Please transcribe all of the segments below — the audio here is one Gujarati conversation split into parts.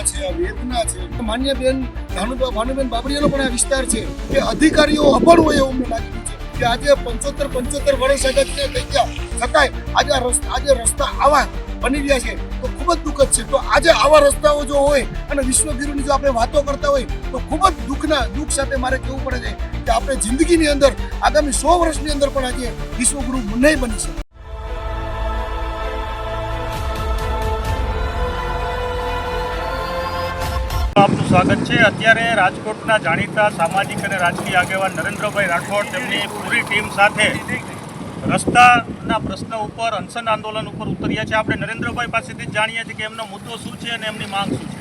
ઘટના છે આ વેદના છે માન્ય બેન, ભાનુબા, ભાનુબેન બાબરીયાનો પણ આ વિસ્તાર છે કે અધિકારીઓ અભણ હોય એવું મને લાગી છે કે આજે પંચોતેર પંચોતેર વર્ષ આગળ થઈ ગયા. છતાંય આજે રસ્તા આજે રસ્તા આવા બની રહ્યા છે. તો ખૂબ જ દુઃખદ છે. તો આજે આવા રસ્તાઓ જો હોય અને વિશ્વગુરુની જો આપણે વાતો કરતા હોય, તો ખૂબ જ દુઃખના, દુઃખ સાથે મારે કહેવું પડે છે કે આપણે જિંદગીની અંદર, આગામી સો વર્ષની અંદર પણ આજે વિશ્વગુરુ નહીં બની શકે. આપનું સ્વાગત છે. અત્યારે રાજકોટના જાણીતા સામાજિક અને રાજકીય આગેવાન નરેન્દ્રભાઈ રાઠોડ તેમની પૂરી ટીમ સાથે રસ્તાના પ્રશ્ન ઉપર, અનશન આંદોલન ઉપર ઉતર્યા છે. આપણે નરેન્દ્રભાઈ પાસેથી જાણીએ છીએ કે એમનો મુદ્દો શું છે અને એમની માંગ શું છે?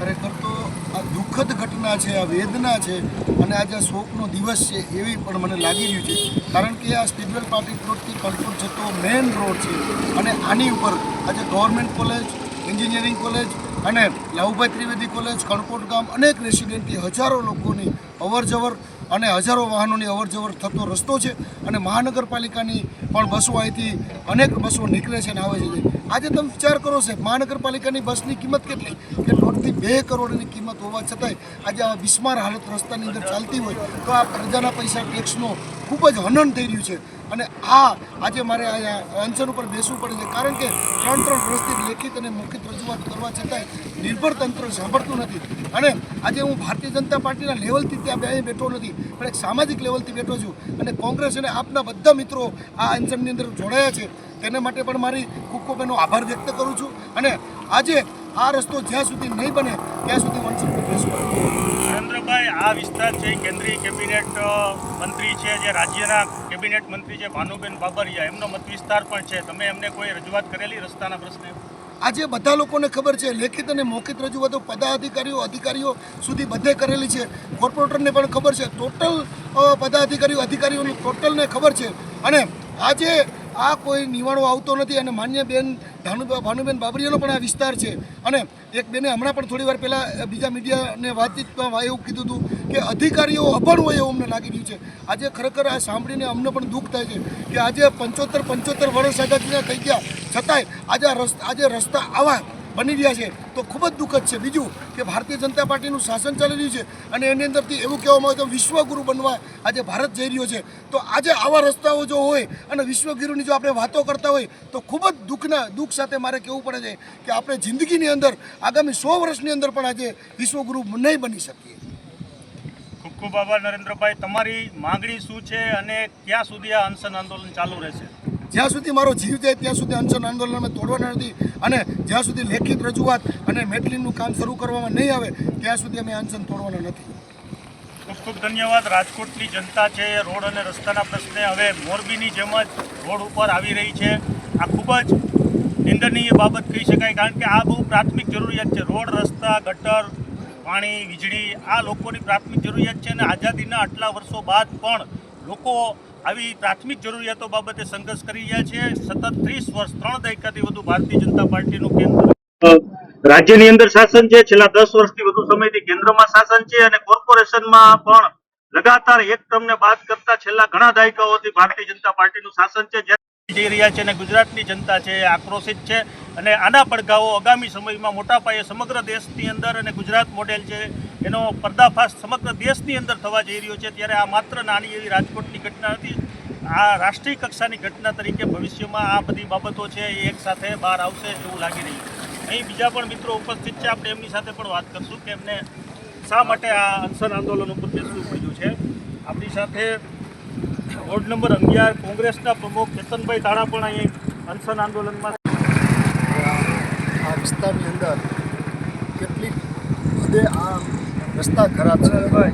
ખરેખર તો આ દુઃખદ ઘટના છે, આ વેદના છે અને આજે શોકનો દિવસ છે એવી પણ મને લાગી રહ્યું છે. કારણ કે આ સ્ટીબલ પાર્ટી રોડથી કંટ્રોલ જતો મેઇન રોડ છે. અને આની ઉપર આજે ગવર્મેન્ટ કોલેજ એન્જિનિયરિંગ કોલેજ અને લાહુભાઈ ત્રિવેદી કોલેજ, કણકોટ ગામ અનેક રેસિડેન્ટથી હજારો લોકોની અવર જવર અને હજારો વાહનોની અવર જવર થતો રસ્તો છે અને મહાનગરપાલિકાની પણ બસો અહીંથી અનેક બસો નીકળે છે અને આવે છે. આજે તમે વિચાર કરો છે મહાનગરપાલિકાની બસની કિંમત કેટલી? કે દોઢથી બે કરોડની કિંમત હોવા છતાંય આજે આ બિસ્માર હાલત રસ્તાની અંદર ચાલતી હોય તો આ પ્રજાના પૈસા ટેક્સનો ખૂબ જ હનન થઈ રહ્યું છે. અને આ આજે મારે અહીંયા અનશન ઉપર બેસવું પડે છે. કારણ કે ત્રણ ત્રણ વર્ષથી લેખિત અને મૌખિક રજૂઆત કરવા છતાંય નિર્ભર તંત્ર સાંભળતું નથી. અને આજે હું ભારતીય જનતા પાર્ટીના લેવલથી ત્યાં અહીં બેઠો નથી, પણ એક સામાજિક લેવલથી બેઠો છું અને કોંગ્રેસ અને આપના બધા મિત્રો આ અનશનની અંદર જોડાયા છે. તેના માટે પણ મારી ખૂબ ખૂબ એનો આભાર વ્યક્ત કરું છું અને આજે આ રસ્તો જ્યાં સુધી નહીં બને, ત્યાં સુધી પર બેસવું નરેન્દ્રભાઈ, આ વિસ્તાર છે કેન્દ્રીય કેબિનેટ મંત્રી છે જે રાજ્યના કેબિનેટ મંત્રી છે ભાનુબેન બાબરિયા, એમનો મત વિસ્તાર પણ છે. તમે એમને કોઈ રજૂઆત કરેલી રસ્તાના પ્રશ્ને? આજે બધા લોકોને ખબર છે, લેખિત અને મૌખિત રજૂઆતો પદાધિકારીઓ, અધિકારીઓ સુધી બધે કરેલી છે. કોર્પોરેટરને પણ ખબર છે. ટોટલ પદાધિકારીઓ, અધિકારીઓની ટોટલને ખબર છે. અને આજે આ કોઈ નિવાણો આવતો નથી અને માન્ય બેન ભાનુ ભાનુબેન બાબરીયાનો પણ આ વિસ્તાર છે. અને એક બેને હમણાં પણ થોડી વાર પહેલાં બીજા મીડિયાને વાતચીતમાં એવું કીધું હતું કે અધિકારીઓ અભણ હોય એવું અમને લાગી રહ્યું છે. આજે ખરેખર આ સાંભળીને અમને પણ દુઃખ થાય છે કે આજે પંચોતેર પંચોતેર વર્ષ આઝાદીના થઈ ગયા. છતાંય આજે રસ્તા આજે રસ્તા આવા બની રહ્યા છે. તો ખૂબ જ દુઃખદ છે. બીજું કે ભારતીય જનતા પાર્ટીનું શાસન ચાલી રહ્યું છે અને એની અંદરથી એવું કહેવામાં આવે તો વિશ્વગુરુ બનવા આજે ભારત જઈ રહ્યો છે. તો આજે આવા રસ્તાઓ જો હોય અને વિશ્વગુરુની જો આપણે વાતો કરતા હોય, તો ખૂબ જ દુઃખના, દુઃખ સાથે મારે કહેવું પડે છે કે આપણે જિંદગીની અંદર, આગામી સો વર્ષની અંદર પણ આજે વિશ્વગુરુ નહીં બની શકીએ. ખૂબ ખૂબ આભાર નરેન્દ્રભાઈ. તમારી માંગણી શું છે અને ક્યાં સુધી આ અનશન આંદોલન ચાલુ રહેશે? જ્યાં સુધી મારો જીવ જાય ત્યાં સુધી અનશન આંદોલન અમે તોડવાના નથી. અને જ્યાં સુધી લેખિત રજૂઆત અને મેટલિનનું કામ શરૂ કરવામાં નહીં આવે, ત્યાં સુધી અમે અનશન તોડવાના નથી. ખૂબ ખૂબ ધન્યવાદ. રાજકોટની જનતા છે, રોડ અને રસ્તાના પ્રશ્ને હવે મોરબીની જેમ જ રોડ ઉપર આવી રહી છે. આ ખૂબ જ નિંદનીય બાબત કહી શકાય, કારણ કે આ બહુ પ્રાથમિક જરૂરિયાત છે. રોડ, રસ્તા, ગટર, પાણી, વીજળી, આ લોકોની પ્રાથમિક જરૂરિયાત છે અને આઝાદીના આટલા વર્ષો બાદ પણ લોકો આવી પ્રાથમિક જરૂરિયાતો બાબતે સંઘર્ષ કરી રહ્યા છે. સતત ત્રીસ વર્ષ ત્રણ દાયકાથી વધુ ભારતીય જનતા પાર્ટીનું કેન્દ્ર. રાજ્યની અંદર શાસન છે. છેલ્લા દસ વર્ષથી વધુ સમયથી કેન્દ્રમાં શાસન છે અને કોર્પોરેશનમાં પણ લગાતાર એક ટર્મને બાદ કરતા છેલ્લા ઘણા દાયકાઓથી ભારતીય જનતા પાર્ટીનું શાસન છે. જઈ રહ્યા છે અને ગુજરાતની જનતા છે આક્રોશિત છે. અને આના પડઘાઓ આગામી સમયમાં મોટા પાયે સમગ્ર દેશની અંદર અને ગુજરાત મોડેલ છે, એનો પર્દાફાશ સમગ્ર દેશની અંદર થવા જઈ રહ્યો છે. ત્યારે આ માત્ર નાની એવી રાજકોટની ઘટના નથી, આ રાષ્ટ્રીય કક્ષાની ઘટના તરીકે ભવિષ્યમાં આ બધી બાબતો છે એ એક સાથે બહાર આવશે એવું લાગી રહ્યું છે. અહીં બીજા પણ મિત્રો ઉપસ્થિત છે, આપણે એમની સાથે પણ વાત કરશું કે એમને શા માટે આ અનશન આંદોલન ઉપર બેસવું પડ્યું છે. આપણી સાથે વોર્ડ નંબર અગિયાર કોંગ્રેસના પ્રમુખ કેતનભાઈ તાળા પણ અહીં અનશન આંદોલનમાં વિસ્તારની અંદર કેટલીક બધે આ રસ્તા ખરાબ છે. કોઈ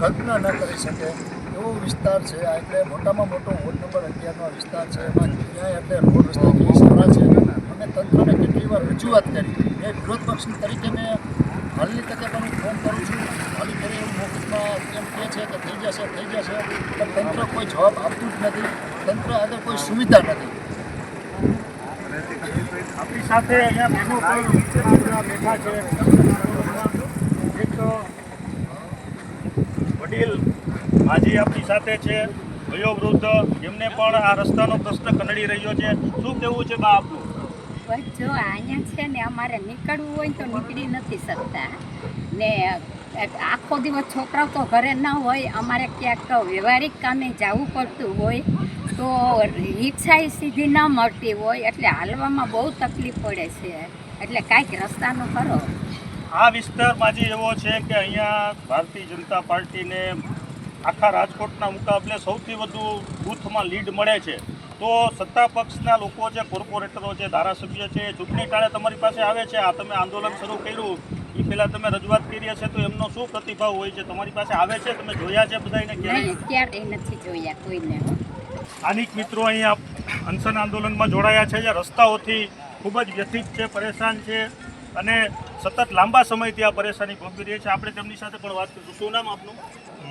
કલ્પના ન કરી શકે એવો વિસ્તાર છે. આ એટલે મોટામાં મોટો વોર્ડ નંબર અગિયારનો વિસ્તાર છે. એમાં ક્યાંય એટલે રોડ રસ્તા બહુ સારા છે. અમે તંત્રને કેટલી વાર રજૂઆત કરી. એ વિરોધ પક્ષ તરીકે મેં હાલની તકે પણ હું ફોન કરું છું. હાલી ફરી એવું મોકલમાં એમ કહે છે કે થઈ જશે થઈ જશે. પણ તંત્ર કોઈ જવાબ આપતું જ નથી. તંત્ર આગળ કોઈ સુવિધા નથી. સાથે અહીંયા ભેગું પણ બેઠા છે. એક વડીલ માજી આપણી સાથે છે, વયોવૃદ્ધ. એમને પણ આ રસ્તાનો પ્રશ્ન કનડી રહ્યો છે. શું કેવું છે બા આપનું? જો, અહીંયા છે ને અમારે નીકળવું હોય તો નીકળી નથી શકતા. ને આખો દિવસ છોકરાઓ તો ઘરે ન હોય, અમારે ક્યાંક વ્યવહારિક કામે જવું પડતું હોય. તો ઈચ્છા સીધી ન મળતી હોય એટલે હાલવામાં બહુ તકલીફ પડે છે. એટલે કાંઈક રસ્તાનો કરો. આ વિસ્તારમાં જે એવો છે કે અહીંયા ભારતીય જનતા પાર્ટીને આખા રાજકોટના મુકાબલે સૌથી વધુ બૂથમાં લીડ મળે છે. તો સત્તા પક્ષના લોકો છે કોર્પોરેટરો છે ધારાસભ્ય છે ચૂંટણી કાળે તમારી પાસે આવે છે? આ તમે આંદોલન શરૂ કર્યું. એ પહેલાં તમે રજૂઆત કરી હશે તો એમનો શું પ્રતિભાવ હોય છે? તમારી પાસે આવે છે? તમે જોયા છે બધાને ક્યારેય નથી જોયા કોઈને. સ્થાનિક મિત્રો અહીંયા અનશન આંદોલનમાં જોડાયા છે. જે રસ્તાઓથી ખૂબ જ વ્યથિત છે, પરેશાન છે અને સતત લાંબા સમયથી આ પરેશાની ભોગવી રહી છે. આપણે તેમની સાથે પણ વાત કરીશું. શું નામ આપનું?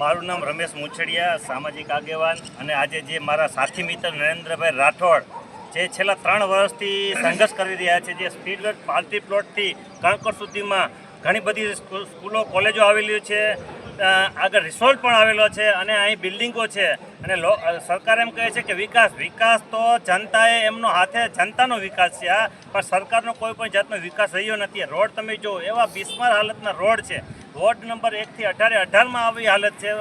મારું નામ રમેશ મુછડિયા, સામાજિક આગેવાન અને આજે જે મારા સાથી મિત્ર નરેન્દ્રભાઈ રાઠોડ જે છેલ્લા ત્રણ વર્ષથી સંઘર્ષ કરી રહ્યા છે, જે સ્પીડ પાલતી પ્લોટથી કણકર સુધીમાં ઘણી બધી સ્કૂલો, કોલેજો આવેલી છે આગળ રિસોર્ટ પણ આવેલો છે અને અહીં બિલ્ડિંગો છે. અને સરકાર એમ કહે છે કે વિકાસ વિકાસ તો જનતાએ એમનો હાથે જનતાનો વિકાસ છે આ, પણ સરકારનો કોઈ પણ જાતનો વિકાસ રહ્યો નથી. રોડ તમે જો એવા બિસ્માર હાલતના રોડ છે. વોર્ડ નંબર એકથી અઢારે અઢારમાં આવી હાલત છે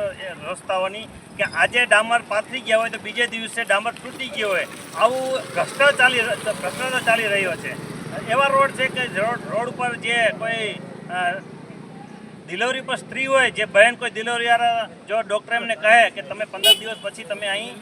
રસ્તાઓની, કે આજે ડામર પાથરી ગયા હોય તો બીજે દિવસે ડામર તૂટી ગયો હોય. આવું ભ્રષ્ટાચાર ચાલી ભ્રષ્ટાચાર ચાલી રહ્યો છે. એવા રોડ છે કે રોડ રોડ ઉપર જે કોઈ ડિલિવરી પર સ્ત્રી હોય, જે બહેન કોઈ ડિલિવરી જો ડૉક્ટર એમને કહે કે તમે પંદર દિવસ પછી તમે અહીં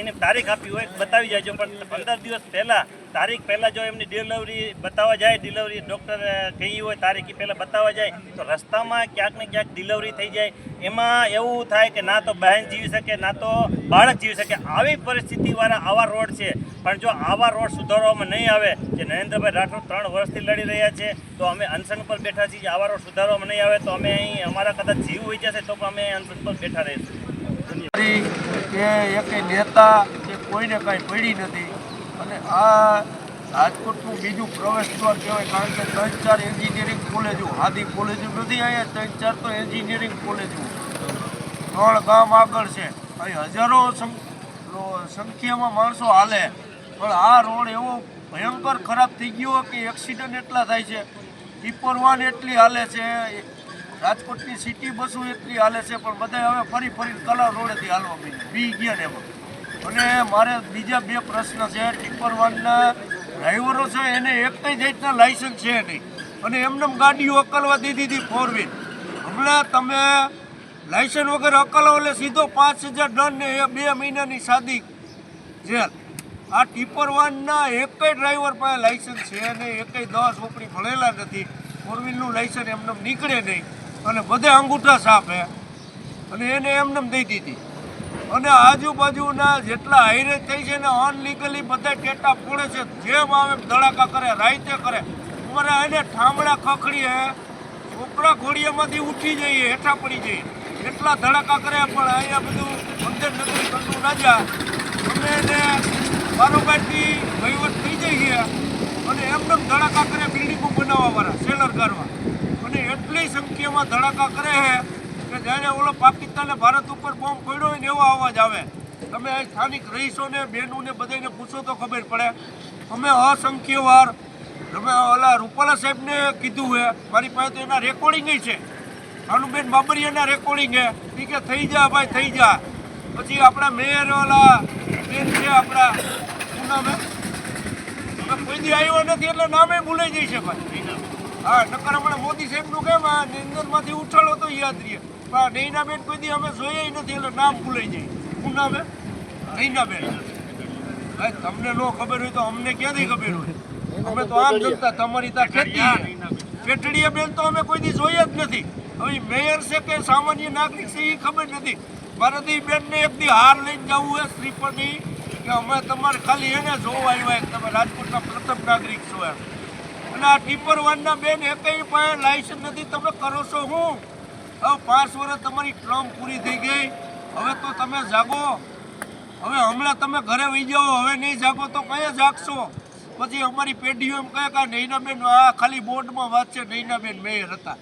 એને તારીખ આપી હોય, બતાવી જાયજો પણ પંદર દિવસ પહેલાં, તારીખ પહેલાં જો એમની ડિલિવરી બતાવવા જાય ડિલિવરી ડૉક્ટર કહી હોય, તારીખ પહેલાં બતાવવા જાય, તો રસ્તામાં ક્યાંક ને ક્યાંક ડિલિવરી થઈ જાય. એમાં એવું થાય કે ના તો બહેન જીવી શકે, ના તો બાળક જીવી શકે. આવી પરિસ્થિતિવાળા આવા રોડ છે. પણ જો આવા રોડ સુધારવામાં નહીં આવે જે નરેન્દ્રભાઈ રાઠોડ ત્રણ વર્ષથી લડી રહ્યા છે, તો અમે અનશન પર બેઠા છીએ આવા રોડ સુધારવામાં નહીં આવે, તો અમે અહીં અમારા કદાચ જીવ હોઈ જશે, તો પણ અમે અનશન પર બેઠા રહીશું. કે એક નેતા કે કોઈને કાંઈ પડી નથી. અને આ રાજકોટનું બીજું પ્રવેશ દ્વાર કહેવાય, કારણ કે ત્રણ ચાર એન્જિનિયરિંગ કોલેજો આદિ કોલેજો નથી અહીંયા, ત્રણ ચાર તો એન્જિનિયરિંગ કોલેજો. ત્રણ ગામ આગળ છે. અહીં હજારો સંખ્યામાં માણસો હાલે. પણ આ રોડ એવો ભયંકર ખરાબ થઈ ગયો કે એક્સિડન્ટ એટલા થાય છે. ટીપર વાન એટલી હાલે છે રાજકોટની સિટી બસો એટલી હાલે છે, પણ બધા હવે ફરી ફરી કલા રોડેથી હાલવા માંડી બી ગયા ને એમાં. અને મારે બીજા બે પ્રશ્ન છે ટીપર વાનના ડ્રાઈવરો છે, એને એક કઈ જાતના લાયસન્સ છે નહીં. અને એમને એમ ગાડીઓ અકલવા દીધી હતી ફોર વ્હીલ હમણાં તમે લાયસન્સ વગર અકલો એટલે સીધો પાંચ હજાર દંડ ને એ બે મહિનાની સાદી જેલ. આ ટીપર વાનના એકય ડ્રાઈવર પાસે લાઇસન્સ છે અને એકય દસ ચોપડી ભણેલા નથી. ફોર વ્હીલનું લાયસન્સ એમને નીકળે નહીં. અને બધે અંગૂઠા સાફ હે અને એને એમને દઈ દીધી. અને આજુબાજુના જેટલા હાઈરે થઈ છે ને અનલીગલી બધા ટેટા ફોડે છે જેમ આવે ધડાકા કરે રાઈતે કરે. અમારે એને ઠામડા ખખડીએ, છોકરા ઘોડીયામાંથી ઉઠી જઈએ, હેઠા પડી જઈએ. એટલા ધડાકા કરે પણ અહીંયા બધું અંદર નથી કરતું ના જા અમે એને બારોબારથી વહીવટ થઈ જઈએ અને એમને એમ ધડાકા કરે બિલ્ડિંગો બનાવવાવાળા સેલર કરવા અને એટલી સંખ્યામાં ધડાકા કરે છે કે જાણે ઓલો પાકિસ્તાને ભારત ઉપર બોમ્બ પડ્યો હોય ને એવો અવાજ આવે. તમે આ સ્થાનિક રહીશોને બહેનોને બધાને પૂછો તો ખબર પડે. અમે અસંખ્ય વાર તમે ઓલા રૂપાલા સાહેબને કીધું છે, મારી પાસે તો એના રેકોર્ડિંગ છે. ભાનુબેન બાબરિયાના રેકોર્ડિંગ છે. એ કે, થઈ જા ભાઈ, થઈ જા. પછી આપણા મેયર ઓલા બેન છે આપણા કોઈ દી આવ્યો નથી એટલે નામે ભૂલાઈ જઈ ભાઈ. હા, નકર હમણાં મોદી સાહેબનું કેમ આ નિંદરમાંથી ઉછાળો તો યાદ રહીએ પણ નૈનાબેન કોઈ દી અમે જોઈએ નથી એટલે નામ ભૂલાઈ જાય. શું નામ નૈનાબેન. ભાઈ, તમને ન ખબર હોય તો અમને ક્યાંથી ખબર હોય? અમે તો આમ જનતા તમારી ત્યાં ખેતી પેટડીએ બેન તો અમે કોઈ દી જોયા જ નથી. હવે મેયર છે કે સામાન્ય નાગરિક છે એ ખબર નથી. મારાથી બેનને એક દી હાર લઈને જવું હોય શ્રીપરની કે અમે તમારે ખાલી એને જોવા આવ્યા તમે રાજકોટના પ્રથમ નાગરિક છો એમ. અને આ ટીપર વાનના બેન એકઈ પાસે લાયસન્સ નથી, તમે કરો છો હું હવે પાંચ વર્ષ તમારી ટ્રમ પૂરી થઈ ગઈ, હવે તો તમે જાગો. હવે હમણાં તમે ઘરે વહી જાઓ, હવે નહીં જાગો તો કયા જાગશો? પછી અમારી પેઢીઓ એમ કહે કે નૈનાબેન આ ખાલી બોર્ડમાં વાત છે નૈનાબેન મેયર હતા.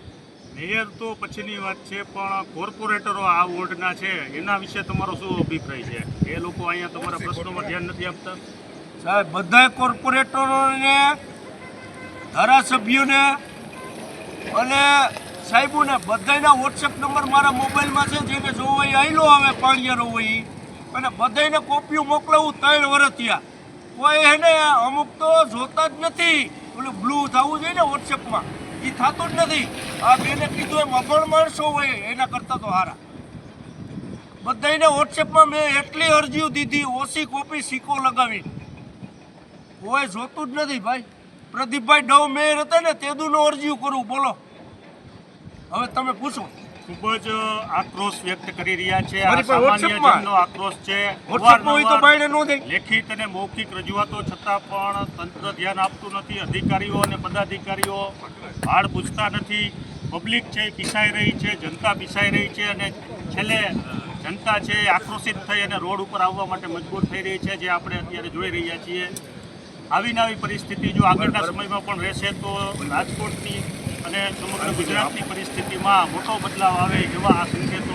મેયર તો પછીની વાત છે પણ કોર્પોરેટરો આ વોર્ડના છે એના વિશે તમારો શું અભિપ્રાય છે? એ લોકો અહીંયા તમારા પ્રશ્નોમાં ધ્યાન નથી આપતા? સાહેબ બધા કોર્પોરેટરોને ધારાસભ્યોને અને સાહેબોને બધાયના વોટ્સએપ નંબર મારા મોબાઈલમાં છે જેને જોવો હોય આયલો આવે પાણીયારો હોય અને બધાયને કોપીઓ મોકલાવું ત્રણ વર્ષ થયા. કોઈ એને અમુક તો જોતા જ નથી. ઓલું બ્લુ થવું જોઈએ ને વોટ્સએપમાં એ થતું જ નથી. આ બેને કીધું એમ, અભણ માણસો હોય એના કરતાં તો હારા. બધાયને વોટ્સએપમાં મેં એટલી અરજીઓ દીધી, ઓછી કોપી, સિક્કો લગાવી કોઈ જોતું જ નથી ભાઈ. પ્રદીપભાઈ ડવ મેયર હતા ને, તેદુનો અરજીઓ કરું, બોલો. હવે તમે પૂછો. ખૂબ જ આક્રોશ વ્યક્ત કરી રહ્યા છે. આ સામાન્ય. આક્રોશ છે. વોટ્સએપમાં હોય તો અવારનવાર બાયણે નો દે. લેખિત અને મૌખિક રજૂઆતો છતાં પણ તંત્ર ધ્યાન આપતું નથી. અધિકારીઓ અને પદાધિકારીઓ ભાડ પૂછતા નથી. પબ્લિક છે એ પીસાઈ રહી છે જનતા પીસાઈ રહી છે અને છેલ્લે જનતા છે એ આક્રોશિત થઈ અને રોડ ઉપર આવવા માટે મજબૂર થઈ રહી છે જે આપણે અત્યારે જોઈ રહ્યા છીએ. આવી નવી પરિસ્થિતિ જો આગળના સમયમાં પણ રહેશે તો રાજકોટની અને સમગ્ર ગુજરાતની પરિસ્થિતિમાં મોટો બદલાવ આવે એવા આ સંકેતો